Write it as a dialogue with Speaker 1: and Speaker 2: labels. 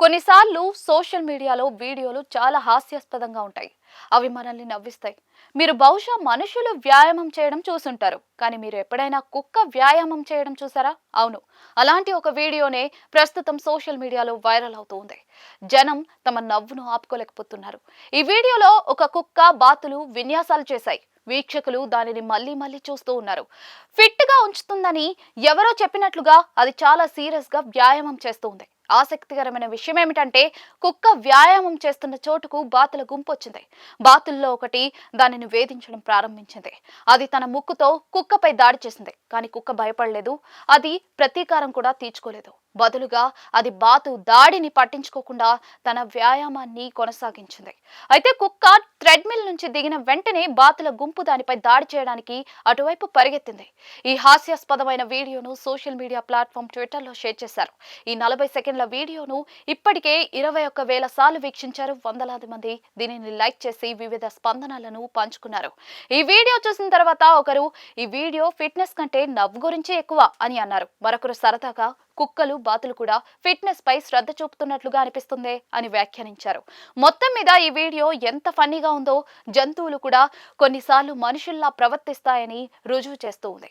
Speaker 1: కొన్నిసార్లు సోషల్ మీడియాలో వీడియోలు చాలా హాస్యాస్పదంగా ఉంటాయి. అవి మనల్ని నవ్విస్తాయి. మీరు బహుశా మనుషులు వ్యాయామం చేయడం చూసుంటారు. కానీ మీరు ఎప్పుడైనా కుక్క వ్యాయామం చేయడం చూసారా? అవును. అలాంటి ఒక వీడియోనే ప్రస్తుతం సోషల్ మీడియాలో వైరల్ అవుతూ ఉంది. జనం తమ నవ్వును ఆపుకోలేకపోతున్నారు. ఈ వీడియోలో ఒక కుక్క బాతులు విన్యాసాలు చేశాయి. వీక్షకులు దానిని మళ్ళీ మళ్ళీ చూస్తూ ఉన్నారు. ఫిట్గా ఉంచుతుందని ఎవరో చెప్పినట్లుగా అది చాలా సీరియస్గా వ్యాయామం చేస్తూ ఉంది. ఆసక్తికరమైన విషయం ఏమిటంటే కుక్క వ్యాయామం చేస్తున్న చోటుకు బాతుల గుంపు వచ్చింది బాతుల్లో ఒకటి దానిని వేధించడం ప్రారంభించింది. అది తన ముక్కుతో కుక్కపై దాడి చేసింది. కానీ కుక్క భయపడలేదు. అది ప్రతీకారం కూడా తీర్చుకోలేదు. బదులుగా అది బాతు దాడిని పట్టించుకోకుండా తన వ్యాయామాన్ని కొనసాగించింది. అయితే కుక్క థ్రెడ్మిల్ నుంచి దిగిన వెంటనే బాతుల గుంపు దానిపై దాడి చేయడానికి అటువైపు పరిగెత్తింది. ఈ హాస్యాస్పదమైన వీడియోను సోషల్ మీడియా ప్లాట్ఫామ్ ట్విట్టర్లో షేర్ చేశారు. ఈ నలభై సెకండ్ల వీడియోను ఇప్పటికే ఇరవై ఒక్క వేల సార్లు వీక్షించారు. వందలాది మంది దీనిని లైక్ చేసి వివిధ స్పందనలను పంచుకున్నారు. ఈ వీడియో చూసిన తర్వాత ఒకరు ఈ వీడియో ఫిట్నెస్ కంటే నవ్వు గురించి ఎక్కువ అని అన్నారు. మరొకరు సరదాగా కుక్కలు బాతులు కూడా ఫిట్నెస్ పై శ్రద్ధ చూపుతున్నట్లుగా అనిపిస్తుంది అని వ్యాఖ్యానించారు. మొత్తం మీద ఈ వీడియో ఎంత ఫన్నీగా ఉందో జంతువులు కూడా కొన్నిసార్లు మనుషుల్లా ప్రవర్తిస్తాయని రుజువు చేస్తూ ఉంది.